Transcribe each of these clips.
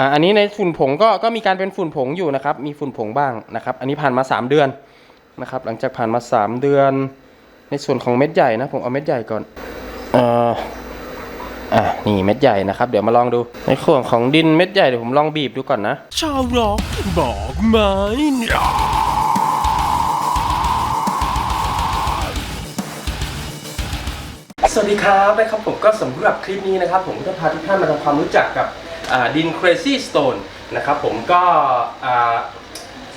อ่าอันนี้ในฝุ่นผงก็ก็มีการเป็นฝุ่นผงอยู่นะครับ มีฝุ่นผงบ้างนะครับ อันนี้ผ่านมา 3 เดือนนะครับ หลังจากผ่านมา 3 เดือน ในส่วนของเม็ดใหญ่นะผมเอาเม็ดใหญ่ก่อนเอ่ออะนี่เม็ดใหญ่นะครับ เดี๋ยวมาลองดูในส่วนของดินเม็ดใหญ่เดี๋ยวผมลองบีบดูก่อนนะ ชาวร็อกบอกไหมสวัสดีครับนะครับผมก็สำหรับคลิปนี้นะครับ ผมก็พาทุกท่านมาทำความรู้จักกับอ่า ดิน Crazy Stone นะครับผมก็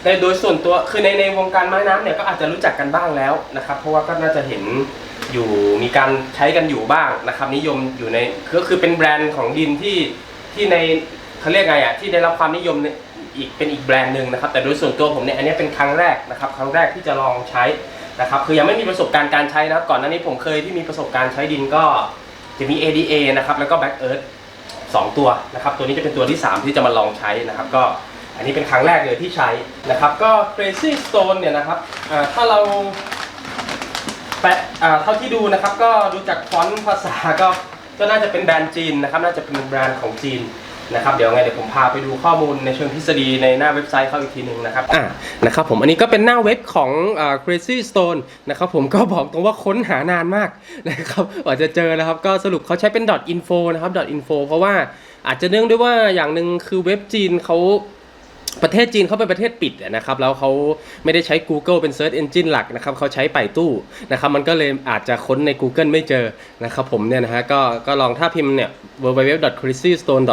ในโดยส่วนตัวคือในในวงการไม้น้ำเนี่ยก็อาจจะรู้จักกันบ้างแล้วนะครับ เพราะว่าก็น่าจะเห็นอยู่มีการใช้กันอยู่บ้างนะครับ นิยมอยู่ในก็คือเป็นแบรนด์ของดินที่ที่ในเขาเรียกไงอะที่ได้รับความนิยมในอีกเป็นอีกแบรนด์หนึ่งนะครับ แต่โดยส่วนตัวผมเนี่ยอันนี้เป็นครั้งแรกนะครับ ครั้งแรกที่จะลองใช้นะครับ คือยังไม่มีประสบการณ์การใช้นะครับก่อนหน้านี้ผมเคยที่มีประสบการณ์ใช้ดินก็จะมี ADA นะครับแล้วก็ Back Earth สองตัวนะครับ ตัวนี้จะเป็นตัวที่ 3 ที่จะมาลองใช้นะครับ ก็อันนี้เป็นครั้งแรกเลยที่ใช้นะครับ ก็ Crazy Stone เนี่ยนะครับถ้าเราแปะเท่าที่ดูนะครับ ก็ดูจากฟอนต์ภาษาก็ก็น่าจะเป็นแบรนด์จีนนะครับ น่าจะเป็นแบรนด์ของจีน นะครับเดี๋ยวไงเดี๋ยวผมพาไปดูข้อมูลในเชิงทฤษฎีในหน้าเว็บไซต์เขาอีกทีหนึ่งนะครับอ่านะครับผมอันนี้ก็เป็นหน้าเว็บของอ่า Crazy Stone นะครับผมก็บอกตรงว่าค้นหานานมากนะครับกว่าจะเจอนะครับก็สรุปเขาใช้เป็น .info นะครับ .info เพราะว่าอาจจะเนื่องด้วยว่าอย่างหนึ่งคือเว็บจีนเขาประเทศจีนเขาเป็นประเทศปิดนะครับแล้วเขาไม่ได้ใช้ Google เป็น Search Engine หลักนะครับเขาใช้ไปตู้นะครับมันก็เลยอาจจะค้นใน Google ไม่เจอนะครับผมเนี่ยนะฮะก็ก็ลองถ้าพิมพ์เนี่ย www.crazystone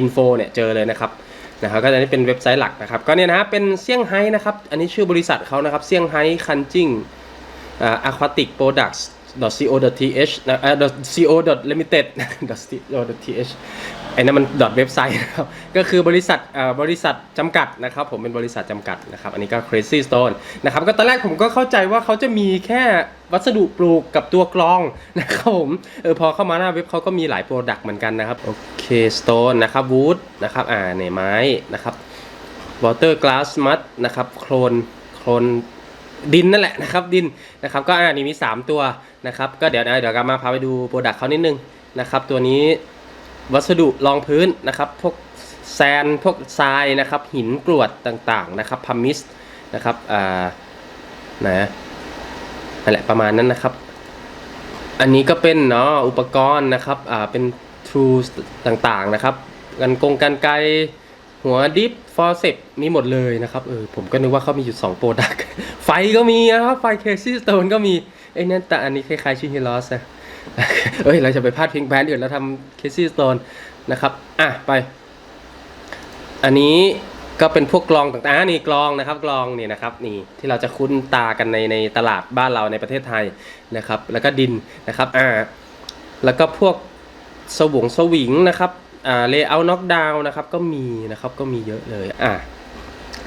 info เนี่ยเจอเลยนะครับนะครับก็อันนี้เป็นเว็บไซต์หลักนะครับ ก็เนี่ยนะเป็นเซี่ยงไฮ้นะครับ อันนี้ชื่อบริษัทเขานะครับเซี่ยงไฮ้คันจิ้งอะควาติกโปรดักส์ .co.th นะ .co.limited .co.th ไอ้นั่นมันเว็บไซต์นะครับ ก็คือบริษัทบริษัทจำกัดนะครับ ผมเป็นบริษัทจำกัดนะครับ อันนี้ก็ crazy stone นะครับ ก็ตอนแรกผมก็เข้าใจว่าเขาจะมีแค่วัสดุปลูกกับตัวกรองนะครับผม เออพอเข้ามาหน้าเว็บเขาก็มีหลายโปรดักต์เหมือนกันนะครับ โอเค stone นะครับ wood นะครับ อ่าเนี่ยไม้นะครับ water glass mud นะครับ โคลน โคลน ดินนั่นแหละนะครับดินนะครับก็อ่านี่มี 3 ตัวนะครับก็เดี๋ยวเดี๋ยวกลับมาพาไปดูโปรดักต์เขานิดนึงนะครับตัวนี้วัสดุรองพื้นนะครับพวกแซนพวกทรายนะครับหินกรวดต่างๆนะครับพัมมิสนะครับอ่านะนั่นแหละประมาณนั้นนะครับ อันนี้ก็เป็นเนาะอุปกรณ์นะครับอ่าเป็น tools ต่างๆนะครับกันกงกันไกรหัวดิฟ ฟอร์เซปมีหมดเลยนะครับเออผมก็นึกว่าเขามีอยู่2โปรดักไฟก็มีนะครับ ไฟเคซี่สโตนก็มีไอ้นั่นแต่อันนี้คล้ายๆชิฮิลอสนะเอ้ย เราจะไปพาดพิงแบรนด์อื่นแล้วทำเคซี่สโตนนะครับ อะ ไป อันนี้ก็เป็นพวกกลองต่างๆนี่กลองนะครับกลองนี่นะครับนี่ที่เราจะคุ้นตากันในในตลาดบ้านเราในประเทศไทยนะครับ แล้วก็ดินนะครับอ่าแล้วก็พวกสวงสวิงนะครับ อ่าเลเยอร์น็อกดาวนะครับก็มีนะครับก็มีเยอะเลยอ่า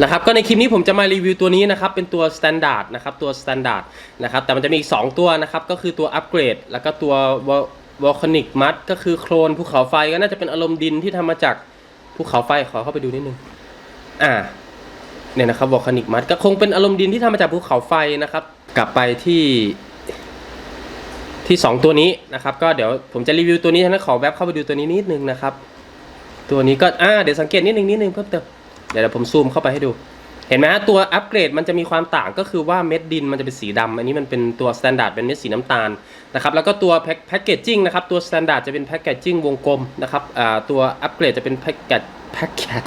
นะครับก็ในคลิปนี้ผมจะมารีวิวตัวนี้นะครับเป็นตัว Standard นะครับตัว Standard นะครับแต่มันจะมีอีก 2 ตัวนะครับก็คือตัวอัปเกรดแล้วก็ตัววอลคานิกมัดก็คือโคลนภูเขาไฟก็น่าจะเป็นอารมณ์ดินที่ทำมาจากภูเขาไฟขอเข้าไปดูนิดนึงอ่าเนี่ยนะครับวอลคานิกมัดก็คงเป็นอารมณ์ดินที่ทำมาจากภูเขาไฟนะครับกลับไปที่ ที่ 2 ตัวนี้นะครับ ก็เดี๋ยวผมจะรีวิวตัวนี้ฉะนั้นขอแวบเข้าไปดูตัวนี้นิดนึงนะครับ ตัวนี้ก็อ่าเดี๋ยวสังเกตนิดนึงนิดนึงเพิ่มเติมเดี๋ยวเดี๋ยวผมซูมเข้าไปให้ดู เห็นไหมฮะตัวอัปเกรดมันจะมีความต่างก็คือว่าเม็ดดินมันจะเป็นสีดำอันนี้มันเป็นตัวสแตนดาร์ดเป็นเม็ดสีน้ำตาลนะครับแล้วก็ตัวแพ็คแพ็กเกจจิ้งนะครับตัวสแตนดาร์ดจะเป็นแพ็กเกจจิ้งวงกลมนะครับอ่าตัวอัปเกรดจะเป็นแพ็กเกจแพ็กเกจ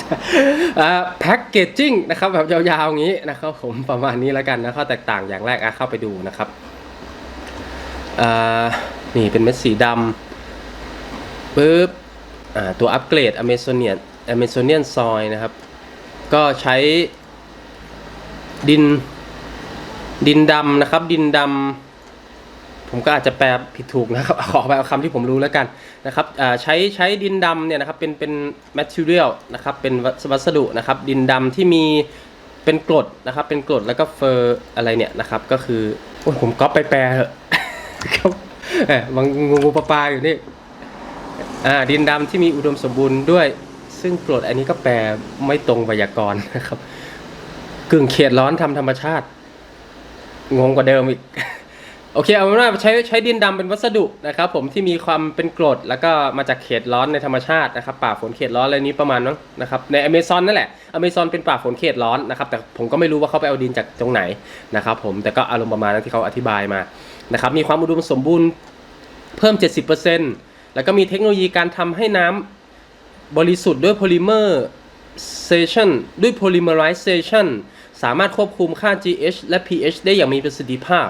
อ่าแพ็กเกจจิ้งนะครับแบบยาวๆอย่างนี้นะครับผมประมาณนี้แล้วกันนะข้อแตกต่างอย่างแรกอะเข้าไปดูนะครับ อ่านี่เป็นเม็ดสีดำปึ๊บอ่าตัวอัปเกรดอเมซอนเนียนอเมซอนเนียนซอยนะครับ ก็ใช้ดินดินดำนะครับ ดินดำผมก็อาจจะแปลผิดถูกนะครับ ขอไปเอาคำที่ผมรู้แล้วกันนะครับใช้ใช้ดินดำเนี่ยนะครับเป็นเป็น material นะครับ เป็นวัสดุนะครับ ดินดำที่มีเป็นกรดนะครับ เป็นกรดแล้วก็เฟอร์อะไรเนี่ยนะครับ ก็คือโอ้ยผมก๊อปไปแปลเหอะ ครับเอบางงูงูปลาปลาอยู่นี่อ่าดินดำที่มีอุดมสมบูรณ์ด้วย ซึ่งกรดอันนี้ก็แปลไม่ตรงไวยากรณ์นะครับ กึ่งเขตร้อนทำธรรมชาติ งงกว่าเดิมอีก โอเคเอาเป็นว่าใช้ใช้ดินดำเป็นวัสดุนะครับผมที่มีความเป็นกรดแล้วก็มาจากเขตร้อนในธรรมชาตินะครับป่าฝนเขตร้อนอะไรนี้ประมาณนั้นนะครับในอเมซอนนั่นแหละอเมซอนเป็นป่าฝนเขตร้อนนะครับแต่ผมก็ไม่รู้ว่าเขาไปเอาดินจากตรงไหนนะครับผมแต่ก็อารมณ์ประมาณนั้นที่เขาอธิบายมานะครับมีความอุดมสมบูรณ์เพิ่ม 70%แล้วก็มีเทคโนโลยีการทำให้น้ำบริสุทธิ์ด้วยโพลิเมอร์เซชันด้วย polymerization สามารถควบคุมค่า GH และ pH ได้อย่างมีประสิทธิภาพ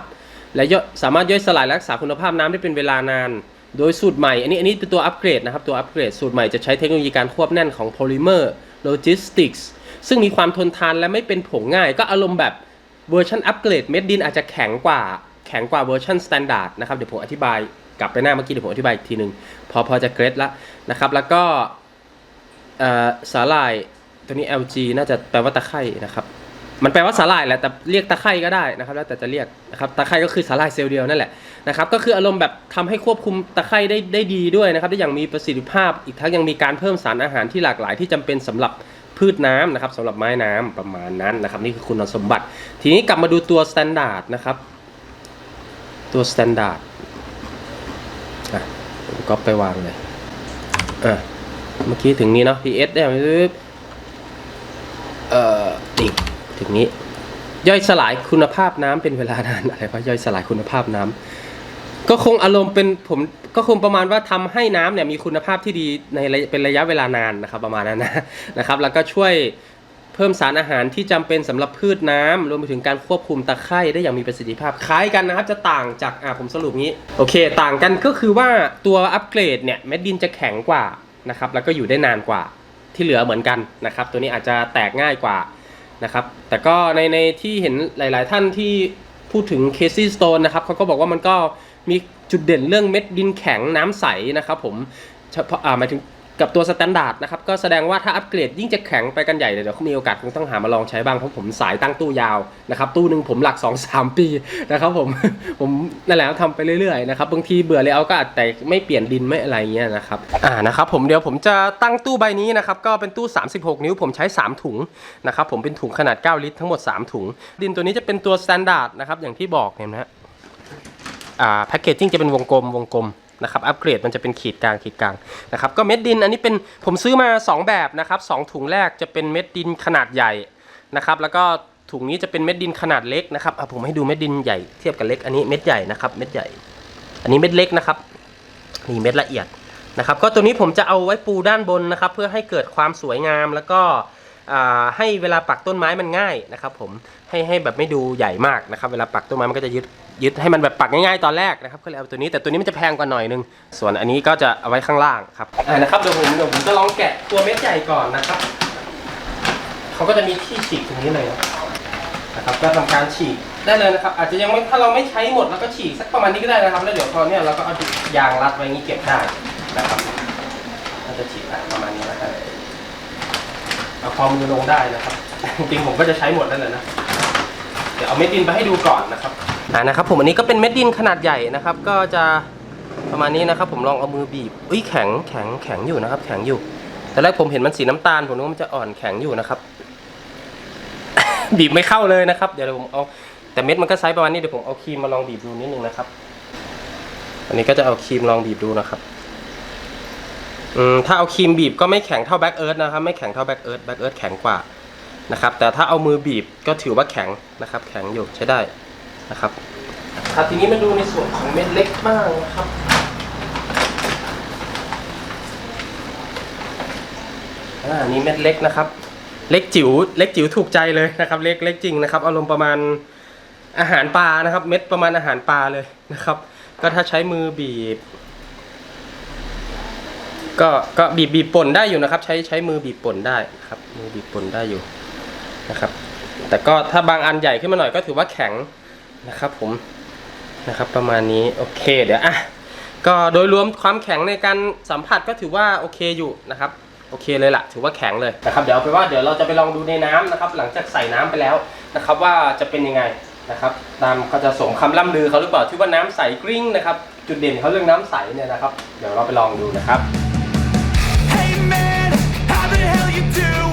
และสามารถย่อยสลายรักษาคุณภาพน้ำได้เป็นเวลานาน โดยสูตรใหม่ อันนี้อันนี้เป็นตัวอัปเกรดนะครับ ตัวอัปเกรดสูตรใหม่จะใช้เทคโนโลยีการควบแน่นของโพลิเมอร์โลจิสติกส์ซึ่งมีความทนทานและไม่เป็นผงง่าย ก็อารมณ์แบบเวอร์ชันอัปเกรดเม็ดดินอาจจะแข็งกว่าแข็งกว่าเวอร์ชันสแตนดาร์ดนะครับเดี๋ยวผมอธิบายกลับไปหน้าเมื่อกี้เดี๋ยวผมอธิบายอีกทีหนึ่งพอพอจะเกรดละนะครับแล้วก็สาหร่ายตัวนี้ LG น่าจะแปลว่าตะไคร่นะครับ มันแปลว่าสาหร่ายแหละแต่เรียกตะไคร่ก็ได้นะครับ แล้วแต่จะเรียกนะครับตะไคร่ก็คือสาหร่ายเซลล์เดียวนั่นแหละนะครับก็คืออารมณ์แบบทำให้ควบคุมตะไคร่ได้ได้ดีด้วยนะครับได้อย่างมีประสิทธิภาพ อีกทั้งยังมีการเพิ่มสารอาหารที่หลากหลายที่จำเป็นสำหรับพืชน้ำนะครับสำหรับไม้น้ำประมาณนั้นนะครับ นี่คือคุณสมบัติ ทีนี้กลับมาดูตัวสแตนดาร์ดนะครับ ตัวสแตนดาร์ดอะก็ไปวางเลยอะเมื่อกี้ถึงนี้เนาะ PS ได้ไหมเอ่อนี่ ถึงนี้ ย่อยสลายคุณภาพน้ำเป็นเวลานานอะไรวะย่อยสลายคุณภาพน้ำก็คงอารมณ์เป็นผมก็คงประมาณว่าทำให้น้ำเนี่ยมีคุณภาพที่ดีในเป็นระยะเวลานานนะครับประมาณนั้นนะนะครับ แล้วก็ช่วยเพิ่มสารอาหารที่จำเป็นสำหรับพืชน้ำรวมไปถึงการควบคุมตะไคร่ได้อย่างมีประสิทธิภาพคล้ายกันนะครับ จะต่างจากอ่าผมสรุปงี้โอเค ต่างกันก็คือว่าตัวอัปเกรดเนี่ยเม็ดดินจะแข็งกว่านะครับแล้วก็อยู่ได้นานกว่าที่เหลือเหมือนกันนะครับ ตัวนี้อาจจะแตกง่ายกว่า นะครับ แต่ก็ในในที่เห็นหลาย ๆ ท่านที่พูดถึงเคซี่สโตนนะครับเขาก็บอกว่ามันก็มีจุดเด่นเรื่องเม็ดดินแข็งน้ำใสนะครับผมเฉพาะอ่าหมายถึง กับตัวสแตนดาร์ดนะครับก็แสดงว่าถ้าอัปเกรดยิ่งจะแข็งไปกันใหญ่เลยเดี๋ยวเขามีโอกาสคงต้องหามาลองใช้บ้างเพราะผมสายตั้งตู้ยาวนะครับตู้หนึ่งผมหลัก 2-3 ปีนะครับผมผมนั่นแหละทำไปเรื่อยๆนะครับบางทีเบื่อเลยเอาก็อาจแต่ไม่เปลี่ยนดินไม่อะไรเงี้ยนะครับอ่านะครับผมเดี๋ยวผมจะตั้งตู้ใบนี้นะครับก็เป็นตู้ 36 นิ้วผมใช้ 3 ถุงนะครับผมเป็นถุงขนาด 9 ลิตรทั้งหมด 3 ถุง ดินตัวนี้จะเป็นตัวสแตนดาร์ดนะครับอย่างที่บอกเห็นไหมฮะอ่าแพคเกจจิ้งจะเป็นวงกลมวงกลม นะครับอัปเกรดมันจะเป็นขีดกลางขีดกลางนะครับก็เม็ดดินอันนี้เป็นผมซื้อมา 2 แบบนะครับสองถุงแรกจะเป็นเม็ดดินขนาดใหญ่นะครับแล้วก็ถุงนี้จะเป็นเม็ดดินขนาดเล็กนะครับอะผมให้ดูเม็ดดินใหญ่เทียบกับเล็กอันนี้เม็ดใหญ่นะครับเม็ดใหญ่ อันนี้เม็ดเล็กนะครับนี่เม็ดละเอียดนะครับก็ตัวนี้ผมจะเอาไว้ปูด้านบนนะครับ เพื่อให้เกิดความสวยงามแล้วก็ให้เวลาปักต้นไม้มันง่ายนะครับ ผมให้ให้แบบไม่ดูใหญ่มากนะครับ เวลาปักต้นไม้มันก็จะยึด ยึดให้มันแบบปักง่ายๆตอนแรกนะครับก็เลยเอาตัวนี้แต่ตัวนี้มันจะแพงกว่าหน่อยนึง ส่วนอันนี้ก็จะเอาไว้ข้างล่างครับอ่านะครับเดี๋ยวผมเดี๋ยวผมจะลองแกะตัวเม็ดใหญ่ก่อนนะครับเขาก็จะมีที่ฉีกตรงนี้เลยนะครับก็ทำการฉีกได้เลยนะครับ อาจจะยังไม่ถ้าเราไม่ใช้หมดเราก็ฉีกสักประมาณนี้ก็ได้นะครับ แล้วเดี๋ยวพอเนี่ยเราก็เอายางรัดไว้งนี้เก็บได้นะครับเราจะฉีกแบบประมาณนี้นะครับเอาคอมือลงได้นะครับจริงผมก็จะใช้หมดนั่นแหละนะเดี๋ยวเอาเม็ดดินไปให้ดูก่อนนะครับ อ่านะครับผมอันนี้ก็เป็นเม็ดดินขนาดใหญ่นะครับ ก็จะประมาณนี้นะครับ ผมลองเอามือบีบอุ้ยแข็งแข็งแข็งอยู่นะครับ แข็งอยู่แต่แรกผมเห็นมันสีน้ำตาลผมนึกว่ามันจะอ่อนแข็งอยู่นะครับ บีบไม่เข้าเลยนะครับ เดี๋ยวผมเอาแต่เม็ดมันก็ไซส์ประมาณนี้เดี๋ยวผมเอาครีมมาลองบีบดูนิดนึงนะครับ อันนี้ก็จะเอาครีมลองบีบดูนะครับอืมถ้าเอาครีมบีบก็ไม่แข็งเท่าแบ็กเอิร์ธนะครับไม่แข็งเท่าแบ็กเอิร์ธแบ็กเอิร์ธแข็งกว่านะครับ แต่ถ้าเอามือบีบก็ถือว่าแข็งนะครับ แข็งอยู่ใช้ได้ นะครับ ครับทีนี้มาดูในส่วนของเม็ดเล็กบ้างนะครับอ่านี่เม็ดเล็กนะครับ เล็กจิ๋วเล็กจิ๋วถูกใจเลยนะครับเล็กเล็กจริงนะครับอารมณ์ประมาณอาหารปลานะครับ เม็ดประมาณอาหารปลาเลยนะครับ ก็ถ้าใช้มือบีบ ก็ก็บีบบีบป่นได้อยู่นะครับ ใช้ใช้มือบีบป่นได้ครับมือบีบป่นได้อยู่นะครับ แต่ก็ถ้าบางอันใหญ่ขึ้นมาหน่อยก็ถือว่าแข็ง นะครับผมนะครับประมาณนี้โอเคเดี๋ยวอะก็โดยรวมความแข็งในการสัมผัสก็ถือว่าโอเคอยู่นะครับโอเคเลยล่ะถือว่าแข็งเลยนะครับเดี๋ยวเอาไปว่าเดี๋ยวเราจะไปลองดูในน้ำนะครับ หลังจากใส่น้ำไปแล้วนะครับ ว่าจะเป็นยังไงนะครับ ตามเขาจะสมคำล่ำลือเขาหรือเปล่าที่ว่าน้ำใสกริ้งนะครับจุดเด่นเขาเรื่องน้ำใสเนี่ยนะครับ เดี๋ยวเราไปลองดูนะครับ Hey man, how the hell you do?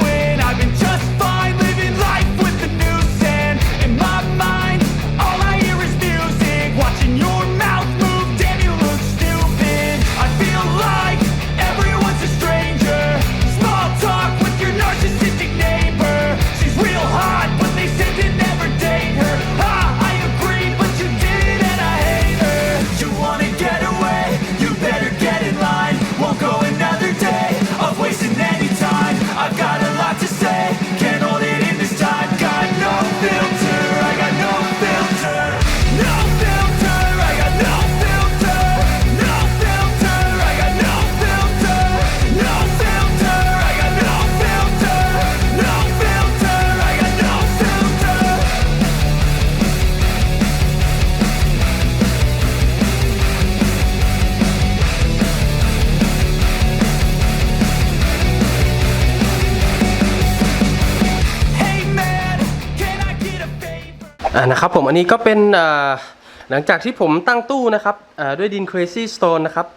อ่านะครับผมอันนี้ก็เป็นหลังจากที่ผมตั้งตู้นะครับด้วยดิน Crazy Stone นะครับ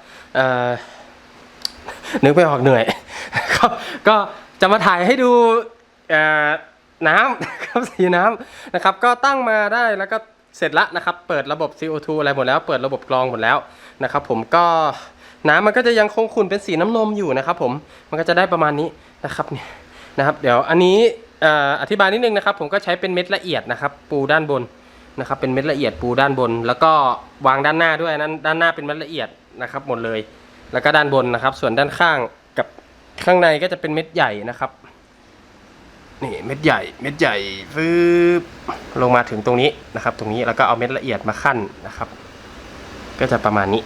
นึกไม่ออกเหนื่อยก็จะมาถ่ายให้ดูน้ำนะครับสีน้ำนะครับ ก็ตั้งมาได้แล้วก็เสร็จละนะครับ เปิดระบบ CO2 อะไรหมดแล้ว เปิดระบบกรองหมดแล้วนะครับ ผมก็น้ำมันก็จะยังคงขุ่นเป็นสีน้ำนมอยู่นะครับ ผมมันก็จะได้ประมาณนี้นะครับเนี่ยนะครับ เดี๋ยวอันนี้ อธิบายนิดนึงนะครับ ผมก็ใช้เป็นเม็ดละเอียดนะครับ ปูด้านบนนะครับ เป็นเม็ดละเอียดปูด้านบน แล้วก็วางด้านหน้าด้วยนั้นด้านหน้าเป็นเม็ดละเอียดนะครับ หมดเลย แล้วก็ด้านบนนะครับ ส่วนด้านข้างกับข้างในก็จะเป็นเม็ดใหญ่นะครับนี่เม็ดใหญ่เม็ดใหญ่ฟืบลงมาถึงตรงนี้นะครับ ตรงนี้แล้วก็เอาเม็ดละเอียดมาขั้นนะครับ ก็จะประมาณนี้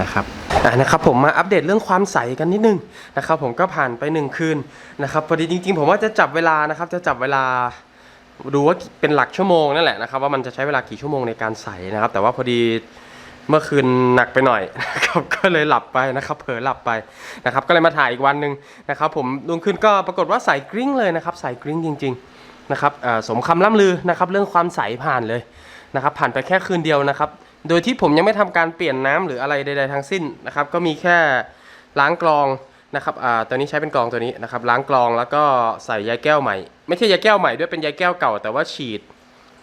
นะครับ อะนะครับผมมาอัปเดตเรื่องความใสกันนิดนึงนะครับผมก็ผ่านไปหนึ่งคืนนะครับพอดีจริง ๆ ผมว่าจะจับเวลานะครับจะจับเวลาดูว่าเป็นหลักชั่วโมงนั่นแหละนะครับว่ามันจะใช้เวลากี่ชั่วโมงในการใสนะครับ แต่ว่าพอดีเมื่อคืนหนักไปหน่อยนะครับก็เลยหลับไปนะครับเผลอหลับไปนะครับก็เลยมาถ่ายอีกวันหนึ่งนะครับผมลุงขึ้นก็ปรากฏว่าใสกริ้งเลยนะครับใสกริ้งจริง ๆนะครับสมคำล่ำลือนะครับเรื่องความใสผ่านเลยนะครับผ่านไปแค่คืนเดียวนะครับ โดยที่ผมยังไม่ทำการเปลี่ยนน้ำหรืออะไรใดๆทั้งสิ้นนะครับ ก็มีแค่ล้างกรองนะครับอ่าตัวนี้ใช้เป็นกรองตัวนี้นะครับ ล้างกรองแล้วก็ใส่ยาแก้วใหม่ ไม่ใช่ยาแก้วใหม่ด้วยเป็นยาแก้วเก่า แต่ว่าฉีด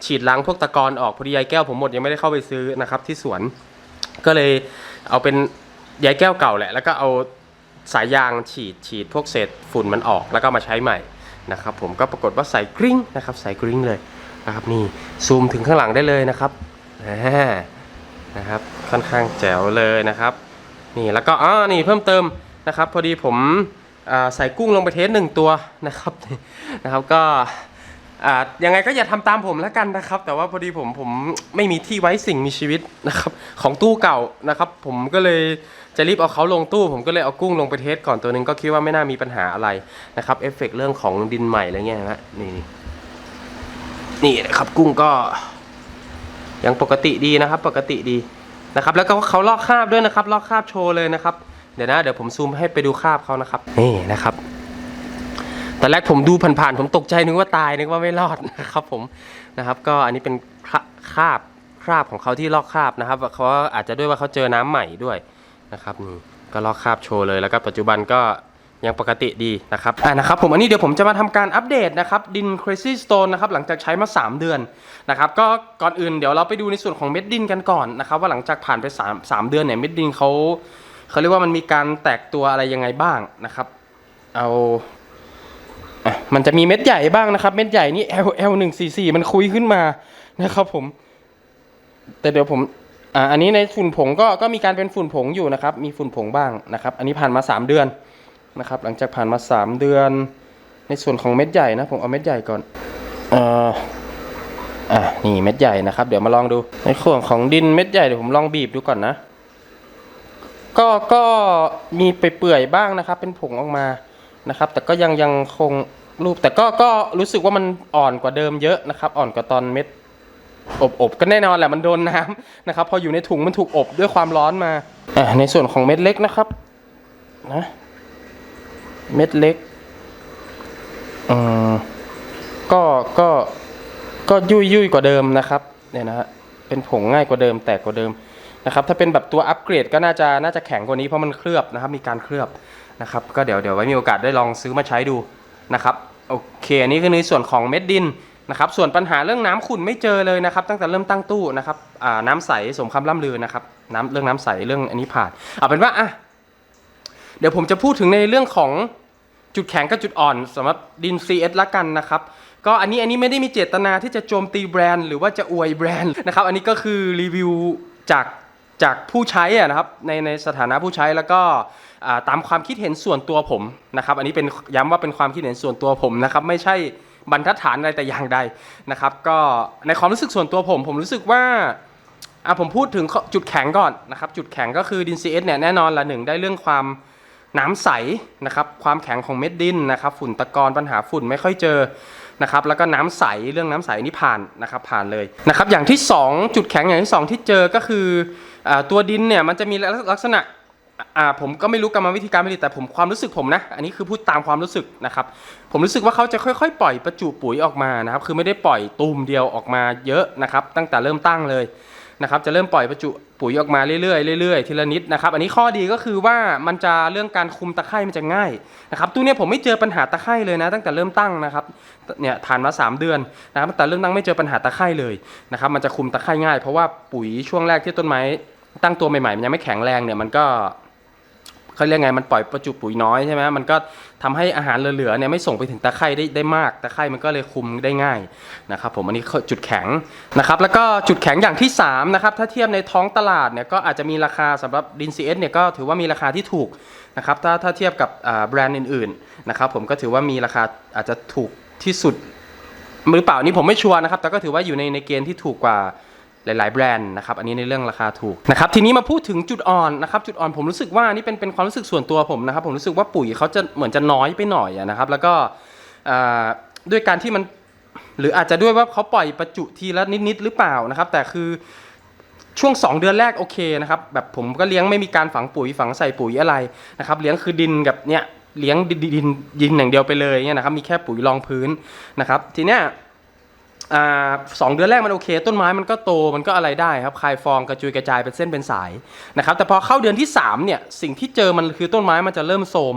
ฉีดล้างพวกตะกอนออกพอดียาแก้วผมหมดยังไม่ได้เข้าไปซื้อนะครับที่สวน ก็เลยเอาเป็นยาแก้วเก่าแหละ แล้วก็เอาสายยางฉีดฉีดพวกเศษฝุ่นมันออกแล้วก็มาใช้ใหม่นะครับผมก็ปรากฏว่าใส่กริ้งนะครับใส่กริ้งเลยนะครับนี่ซูมถึงข้างหลังได้เลยนะครับอ่า นะครับ ค่อนข้างแจ๋วเลยนะครับ นี่แล้วก็อ๋อนี่เพิ่มเติมนะครับ พอดีผมใส่กุ้งลงไปเทสหนึ่งตัวนะครับนะครับก็อ่ายังไงก็อย่าทำตามผมแล้วกันนะครับ แต่ว่าพอดีผมผมไม่มีที่ไว้สิ่งมีชีวิตนะครับของตู้เก่านะครับ ผมก็เลยจะรีบเอาเขาลงตู้ ผมก็เลยเอากุ้งลงไปเทสก่อนตัวนึงก็คิดว่าไม่น่ามีปัญหาอะไรนะครับเอฟเฟกต์เรื่องของดินใหม่อะไรเงี้ยนะนี่นี่นะครับกุ้งก็ ยังปกติดีนะครับ ปกติดีนะครับ แล้วก็เขาลอกคราบด้วยนะครับ ลอกคราบโชว์เลยนะครับ เดี๋ยวนะ เดี๋ยวผมซูมให้ไปดูคราบเขานะครับ นี่นะครับตอนแรกผมดูผ่านๆผมตกใจนึกว่าตายนึกว่าไม่รอดนะครับผมนะครับ ก็อันนี้เป็นคราบคราบของเขาที่ลอกคราบนะครับเขาอาจจะด้วยว่าเขาเจอน้ำใหม่ด้วยนะครับนี่ก็ลอกคราบโชว์เลยแล้วก็ปัจจุบันก็ ยังปกติดีนะครับอ่านะครับผมอันนี้เดี๋ยวผมจะมาทำการอัปเดตนะครับดิน Crazy Stone นะครับหลังจากใช้มา 3 เดือนนะครับก็ก่อนอื่นเดี๋ยวเราไปดูในส่วนของเม็ดดินกันก่อนนะครับว่าหลังจากผ่านไป 3 3 เดือนเนี่ยเม็ดดินเขาเขาเรียกว่ามันมีการแตกตัวอะไรยังไงบ้างนะครับ เอาอะมันจะมีเม็ดใหญ่บ้างนะครับ เม็ดใหญ่นี่ L L 1 4 4มันคุยขึ้นมานะครับผม แต่เดี๋ยวผมอ่าอันนี้ในฝุ่นผงก็ก็มีการเป็นฝุ่นผงอยู่นะครับ มีฝุ่นผงบ้างนะครับ อันนี้ผ่านมา 3 เดือน นะครับ หลังจากผ่านมา 3 เดือน ในส่วนของเม็ดใหญ่นะ ผมเอาเม็ดใหญ่ก่อนเอ่ออะนี่เม็ดใหญ่นะครับ เดี๋ยวมาลองดู ในส่วนของดินเม็ดใหญ่เดี๋ยวผมลองบีบดูก่อนนะ ก็ก็มีไปเปื่อยๆบ้างนะครับ เป็นผงออกมานะครับ แต่ก็ยังยังคงรูปแต่ก็ก็รู้สึกว่ามันอ่อนกว่าเดิมเยอะนะครับ อ่อนกว่าตอนเม็ดอบอบก็แน่นอนแหละมันโดนน้ำนะครับ พออยู่ในถุงมันถูกอบด้วยความร้อนมาอะในส่วนของเม็ดเล็กนะครับ นะ เม็ดเล็กอืมก็ก็ก็ยุ่ยยุ่ยกว่าเดิมนะครับเนี่ยนะฮะเป็นผงง่ายกว่าเดิมแตกกว่าเดิมนะครับ ถ้าเป็นแบบตัวอัปเกรดก็น่าจะน่าจะแข็งกว่านี้เพราะมันเคลือบนะครับ มีการเคลือบนะครับ ก็เดี๋ยวเดี๋ยวไว้มีโอกาสได้ลองซื้อมาใช้ดูนะครับโอเคอันนี้คือในส่วนของเม็ดดินนะครับ ส่วนปัญหาเรื่องน้ำขุ่นไม่เจอเลยนะครับ ตั้งแต่เริ่มตั้งตู้นะครับน้ำใสสมคำล่ำลือนะครับน้ำเรื่องน้ำใสเรื่องอันนี้ผ่านเอาเป็นว่าอะ เดี๋ยวผมจะพูดถึงในเรื่องของจุดแข็งกับจุดอ่อนสำหรับดิน CS ละกันนะครับก็อันนี้อันนี้ไม่ได้มีเจตนาที่จะโจมตีแบรนด์หรือว่าจะอวยแบรนด์นะครับ อันนี้ก็คือรีวิวจากจากผู้ใช้นะครับในในสถานะผู้ใช้แล้วก็ตามความคิดเห็นส่วนตัวผมนะครับ อันนี้เป็นย้ำว่าเป็นความคิดเห็นส่วนตัวผมนะครับ ไม่ใช่บรรทัดฐานอะไรแต่อย่างใดนะครับ ก็ในความรู้สึกส่วนตัวผม ผมรู้สึกว่าอะผมพูดถึงจุดแข็งก่อนนะครับ จุดแข็งก็คือดิน CS เนี่ยแน่นอนละหนึ่งได้เรื่องความ น้ำใสนะครับความแข็งของเม็ดดินนะครับฝุ่นตะกอนปัญหาฝุ่นไม่ค่อยเจอนะครับแล้วก็น้ำใสเรื่องน้ำใสนี่ผ่านนะครับผ่านเลยนะครับอย่างที่สองจุดแข็งอย่างที่สองที่เจอก็คืออตัวดินเนี่ยมันจะมีลักษณะผมก็ไม่รู้กรรมวิธีการผลิตแต่ผมความรู้สึกผมนะอันนี้คือพูดตามความรู้สึกนะครับผมรู้สึกว่าเขาจะค่อยๆ ปล่อยประจุปุ๋ยออกมานะครับคือไม่ได้ปล่อยตูมเดียวออกมาเยอะนะครับตั้งแต่เริ่มตั้งเลย นะครับจะเริ่มปล่อยประจุปุ๋ยออกมาเรื่อยๆเรื่อยๆทีละนิดนะครับอันนี้ข้อดีก็คือว่ามันจะเรื่องการคุมตะไคร่มันจะง่ายนะครับตู้นี้ผมไม่เจอปัญหาตะไคร่เลยนะ ตั้งแต่เริ่มตั้งนะครับเนี่ยผ่านมา 3 เดือนนะครับตั้งแต่เริ่มตั้งไม่เจอปัญหาตะไคร่เลยนะครับมันจะคุมตะไคร่ง่าย เพราะว่าปุ๋ยช่วงแรกที่ต้นไม้ตั้งตัวใหม่ๆมันยังไม่แข็งแรงเนี่ยมันก็ เขาเรียกไงมันปล่อยประจุปุ๋ยน้อยใช่ไหมมันก็ทำให้อาหารเหลือๆเนี่ยไม่ส่งไปถึงตะไคร่ได้ได้มากตะไคร่มันก็เลยคุมได้ง่ายนะครับผมอันนี้จุดแข็งนะครับแล้วก็จุดแข็งอย่างที่3นะครับถ้าเทียบในท้องตลาดเนี่ยก็อาจจะมีราคาสำหรับดินซีเอสเนี่ยก็ถือว่ามีราคาที่ถูกนะครับถ้าถ้าเทียบกับแบรนด์อื่นๆนะครับผมก็ถือว่ามีราคาอาจจะถูกที่สุดหรือเปล่านนี่ผมไม่ชัวร์นะครับแต่ก็ถือว่าอยู่ในในเกณฑ์ที่ถูกกว่า หลาย ๆ แบรนด์นะครับ อันนี้ในเรื่องราคาถูกนะครับ ทีนี้มาพูดถึงจุดอ่อนนะครับ จุดอ่อนผมรู้สึกว่านี่เป็นเป็นความรู้สึกส่วนตัวผมนะครับ ผมรู้สึกว่าปุ๋ยเขาจะเหมือนจะน้อยไปหน่อยนะครับ แล้วก็ด้วยการที่มันหรืออาจจะด้วยว่าเขาปล่อยประจุทีละนิด ๆ หรือเปล่านะครับ แต่คือช่วง 2 เดือนแรกโอเคนะครับแบบผมก็เลี้ยงไม่มีการฝังปุ๋ยฝังใส่ปุ๋ยอะไรนะครับ เลี้ยงคือดินกับเนี่ยเลี้ยงดินดินดินอย่างเดียวไปเลยเนี่ยนะครับ มีแค่ปุ๋ยรองพื้นนะครับ ทีเนี้ย อ่าสองเดือนแรกมันโอเค ต้นไม้มันก็โตมันก็อะไรได้ครับคลายฟองกระจุยกระจายเป็นเส้นเป็นสายนะครับแต่พอเข้าเดือนที่3เนี่ยสิ่งที่เจอมันคือต้นไม้มันจะเริ่มโทม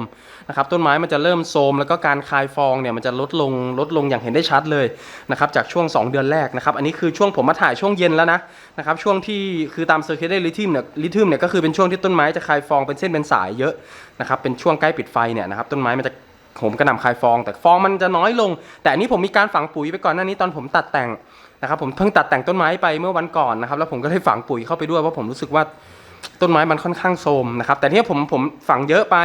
นะครับต้นไม้มันจะเริ่มโทมแล้วก็การคลายฟองเนี่ยมันจะลดลงลดลงอย่างเห็นได้ชัดเลยนะครับจากช่วง 2 เดือนแรกนะครับอันนี้คือช่วงผมมาถ่ายช่วงเย็นแล้วนะนะครับช่วงที่คือตามเซอร์เคเดลิทึมเนี่ยลิทึมเนี่ยก็คือเป็นช่วงที่ต้นไม้จะคลายฟองเป็นเส้นเป็นสายเยอะนะครับเป็นช่วงใกล้ปิดไฟเนี่ยนะครับต้นไม้มันจะ ผมกระหน่ำคลายฟอง แต่ฟองมันจะน้อยลง แต่อันนี้ผมมีการฝังปุ๋ยไปก่อนหน้านี้ตอนผมตัดแต่งนะครับผมเพิ่งตัดแต่งต้นไม้ไปเมื่อวันก่อนนะครับแล้วผมก็ได้ฝังปุ๋ยเข้าไปด้วยเพราะผมรู้สึกว่าต้นไม้มันค่อนข้างโทรมนะครับแต่ที่ผมผมฝังเยอะไป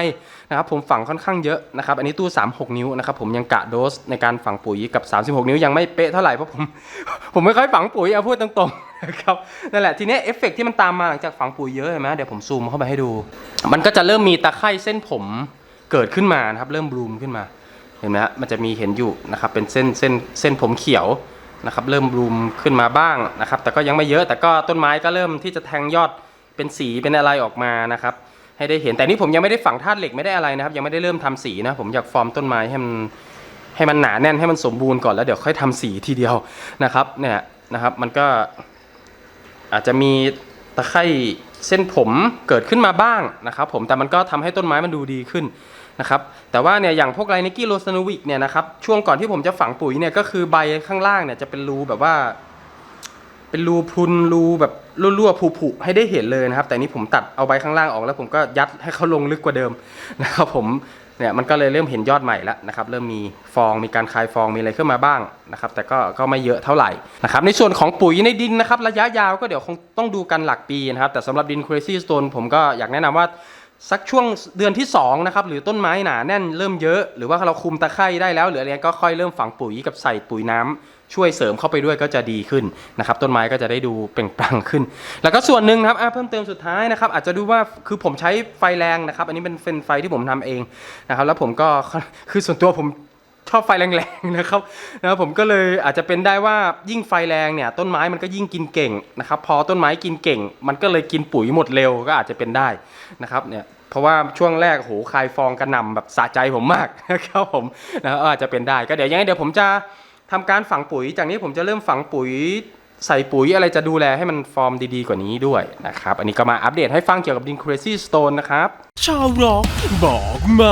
นะครับผมฝังค่อนข้างเยอะนะครับอันนี้ตู้ 36 นิ้วนะครับผมยังกะโดสในการฝังปุ๋ยกับ 36 นิ้วยังไม่เป๊ะเท่าไหร่เพราะผมผมไม่ค่อยฝังปุ๋ยเอาพูดตรงๆนะครับนั่นแหละทีนี้เอฟเฟกต์ที่มันตามมาหลังจากฝังปุ๋ยเยอะเห็นไหมเดี๋ยวผมซูมเข้าไปให้ดู มันก็จะเริ่มมีตะไคร่เส้นผม เกิดขึ้นมานะครับ เริ่มบลูมขึ้นมา เห็นไหมฮะมันจะมีเห็นอยู่นะครับ เป็นเส้นเส้นเส้นผมเขียวนะครับ เริ่มบลูมขึ้นมาบ้างนะครับ แต่ก็ยังไม่เยอะแต่ก็ต้นไม้ก็เริ่มที่จะแทงยอดเป็นสีเป็นอะไรออกมานะครับ ให้ได้เห็นแต่นี่ผมยังไม่ได้ฝังธาตุเหล็กไม่ได้อะไรนะครับ ยังไม่ได้เริ่มทำสีนะผมอยากฟอร์มต้นไม้ให้มันให้มันหนาแน่นให้มันสมบูรณ์ก่อนแล้วเดี๋ยวค่อยทำสีทีเดียวนะครับ เนี่ยนะครับ มันก็อาจจะมีตะไคร่เส้นผมเกิดขึ้นมาบ้างนะครับ ผมแต่มันก็ทำให้ต้นไม้มันดูดีขึ้น นะครับแต่ว่าเนี่ยอย่างพวกไรนิกกี้โรสโนวิกเนี่ยนะครับช่วงก่อนที่ผมจะฝังปุ๋ยเนี่ยก็คือใบข้างล่างเนี่ยจะเป็นรูแบบว่า เป็นรูพุนรูแบบรั่วๆผุๆให้ได้เห็นเลยนะครับ แต่นี่ผมตัดเอาใบข้างล่างออกแล้ว ผมก็ยัดให้เขาลงลึกกว่าเดิมนะครับผมเนี่ยมันก็เลยเริ่มเห็นยอดใหม่แล้วนะครับเริ่มมีฟองมีการคลายฟองมีอะไรขึ้นมาบ้างนะครับแต่ก็ก็ไม่เยอะเท่าไหร่นะครับในส่วนของปุ๋ยในดินนะครับระยะยาวก็เดี๋ยวคงต้องดูกันหลักปีนะครับแต่สำหรับดิน Crazy Stone ผมก็อยากแนะนำว่า สักช่วงเดือนที่2นะครับหรือต้นไม้หนาแน่นเริ่มเยอะ หรือว่าเราคุมตะไคร่ได้แล้วหรืออะไรก็ค่อยเริ่มฝังปุ๋ยกับใส่ปุ๋ยน้ำช่วยเสริมเข้าไปด้วยก็จะดีขึ้นนะครับ ต้นไม้ก็จะได้ดูเปล่งปลั่งขึ้น แล้วก็ส่วนหนึ่งนะครับเพิ่มเติมสุดท้ายนะครับ อาจจะดูว่าคือผมใช้ไฟแรงนะครับ อันนี้เป็นเป็นไฟที่ผมทำเองนะครับ แล้วผมก็คือส่วนตัวผม ชอบไฟแรงๆนะครับนะครับผมก็เลยอาจจะเป็นได้ว่ายิ่งไฟแรงเนี่ยต้นไม้มันก็ยิ่งกินเก่งนะครับพอต้นไม้กินเก่ง มันก็เลยกินปุ๋ยหมดเร็วก็อาจจะเป็นได้นะครับเนี่ยเพราะว่าช่วงแรกโหคายฟองกระหน่ำแบบสะใจผมมากนะครับผมนะอาจจะเป็นได้ก็เดี๋ยวยังไงเดี๋ยวผมจะทำการฝังปุ๋ย จากนี้ผมจะเริ่มฝังปุ๋ยใส่ปุ๋ยอะไรจะดูแลให้มันฟอร์มดีๆกว่านี้ด้วยนะครับ อันนี้ก็มาอัปเดตให้ฟังเกี่ยวกับดิน Crazy Stone นะครับ ชาวร็อกบอกไหม